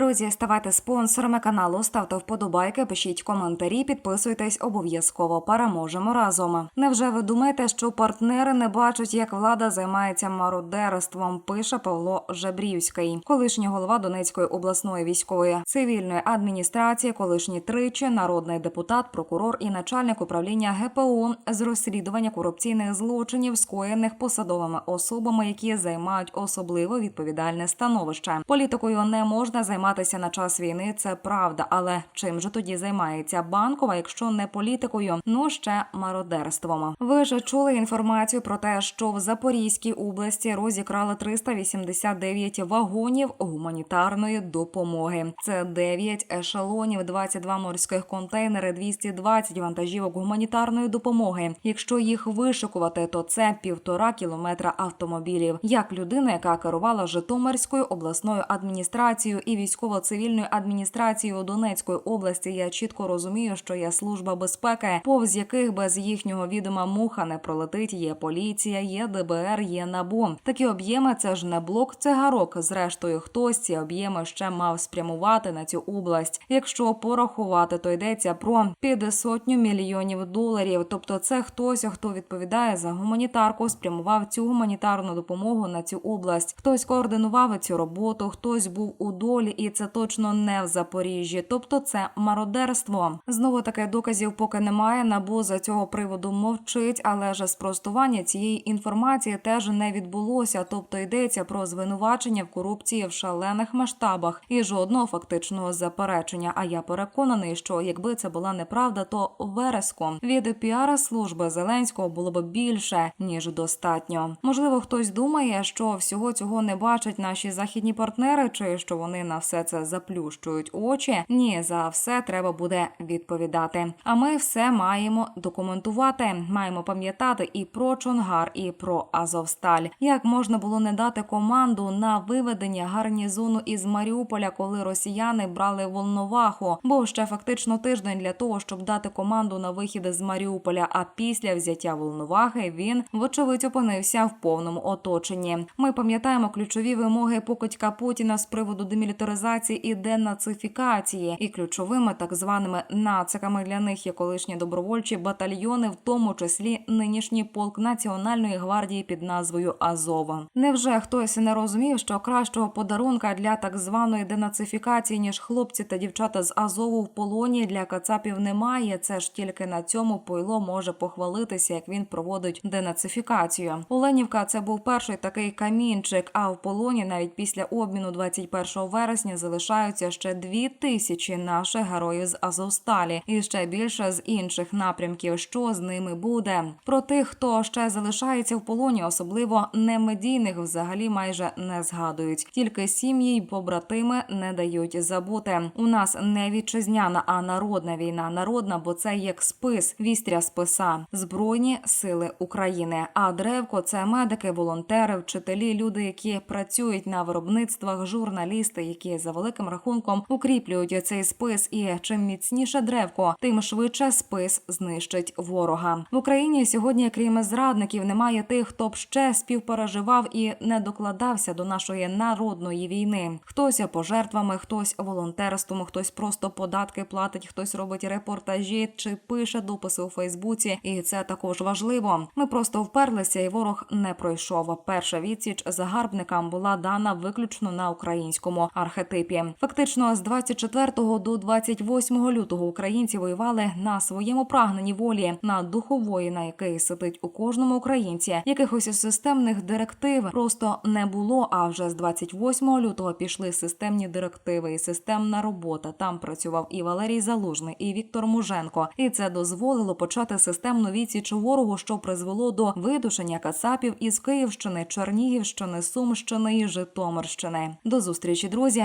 Друзі, ставайте спонсорами каналу, ставте вподобайки, пишіть коментарі, підписуйтесь обов'язково. Переможемо разом. Невже ви думаєте, що партнери не бачать, як влада займається мародерством? Пише Павло Жебрівський, колишній голова Донецької обласної військової цивільної адміністрації, колишній тричі, народний депутат, прокурор і начальник управління ГПУ з розслідування корупційних злочинів, скоєних посадовими особами, які займають особливо відповідальне становище. Політикою не можна займатися на час війни. Це правда. Але чим же тоді займається банкова, якщо не політикою, ну ще мародерством? Ви ж чули інформацію про те, що в Запорізькій області розікрали 389 вагонів гуманітарної допомоги. Це 9 ешелонів, 22 морських контейнери, 220 вантажівок гуманітарної допомоги. Якщо їх вишикувати, то це півтора кілометра автомобілів. Як людина, яка керувала Житомирською обласною адміністрацією і військово-цивільною адміністрацією Донецької області, я чітко розумію, що є служба безпеки, повз яких без їхнього відома муха не пролетить. Є поліція, є ДБР, є НАБУ. Такі об'єми це ж не блок цигарок. Зрештою, хтось ці об'єми ще мав спрямувати на цю область. Якщо порахувати, то йдеться про під сотню мільйонів доларів. Тобто, це хтось, хто відповідає за гуманітарку, спрямував цю гуманітарну допомогу на цю область. Хтось координував цю роботу, хтось був у долі, і це точно не в Запоріжжі. Тобто, це мародерство. Знову таки доказів поки немає. Набу за цього приводу мовчить, але ж спростування цієї інформації теж не відбулося. Тобто йдеться про звинувачення в корупції в шалених масштабах і жодного фактичного заперечення. А я переконаний, що якби це була неправда, то вереску від піара служби Зеленського було б більше ніж достатньо. Можливо, хтось думає, що всього цього не бачать наші західні партнери, чи що вони на все це заплющують очі. Ні, за все треба буде відповідати. А ми все маємо документувати. Маємо пам'ятати і про Чонгар, і про Азовсталь. Як можна було не дати команду на виведення гарнізону із Маріуполя, коли росіяни брали Волноваху? Був ще фактично тиждень для того, щоб дати команду на вихід з Маріуполя. А після взяття Волновахи він вочевидь опинився в повному оточенні. Ми пам'ятаємо ключові вимоги покидька Путіна з приводу демілітаризації і денацифікації, і ключовими так званими нациками для них є колишні добровольчі батальйони, в тому числі нинішній полк Національної гвардії під назвою Азова. Невже хтось не розумів, що кращого подарунка для так званої денацифікації, ніж хлопці та дівчата з Азову в полоні для кацапів немає? Це ж тільки на цьому пойло може похвалитися, як він проводить денацифікацію. Оленівка це був перший такий камінчик. А в полоні навіть після обміну 21 вересня залишаються ще дві тисячі наших героїв з Азовсталі, і ще більше з інших напрямків. Що з ними буде? Про тих, хто ще залишається в полоні, особливо немедійних, взагалі майже не згадують. Тільки сім'ї й побратими не дають забути. У нас не вітчизняна, а народна війна. Народна, бо це як спис, вістря списа, збройні сили України. А древко це медики, волонтери, вчителі, люди, які працюють на виробництвах, журналісти, які за великим рахунком укріплюють цей спис. І чим міцніше древко, тим швидше спис знищить ворога в Україні. Сьогодні, крім зрадників, немає тих, хто б ще співпереживав і не докладався до нашої народної війни. Хтось пожертвами, хтось волонтерством, хтось просто податки платить, хтось робить репортажі чи пише дописи у Фейсбуці. І це також важливо. Ми просто вперлися, і ворог не пройшов. Перша відсіч загарбникам була дана виключно на українському архетипі. Фактично, з 24 до 28 лютого українці воювали на своєму прагненні волі на духу воїна, який сидить у кожному українці. Якихось системних директив просто не було. А вже з 28 лютого пішли системні директиви і системна робота. Там працював і Валерій Залужний, і Віктор Муженко. І це дозволило почати системну відсіч ворогу, що призвело до видушення кацапів із Київщини, Чернігівщини, Сумщини і Житомирщини. До зустрічі, друзі.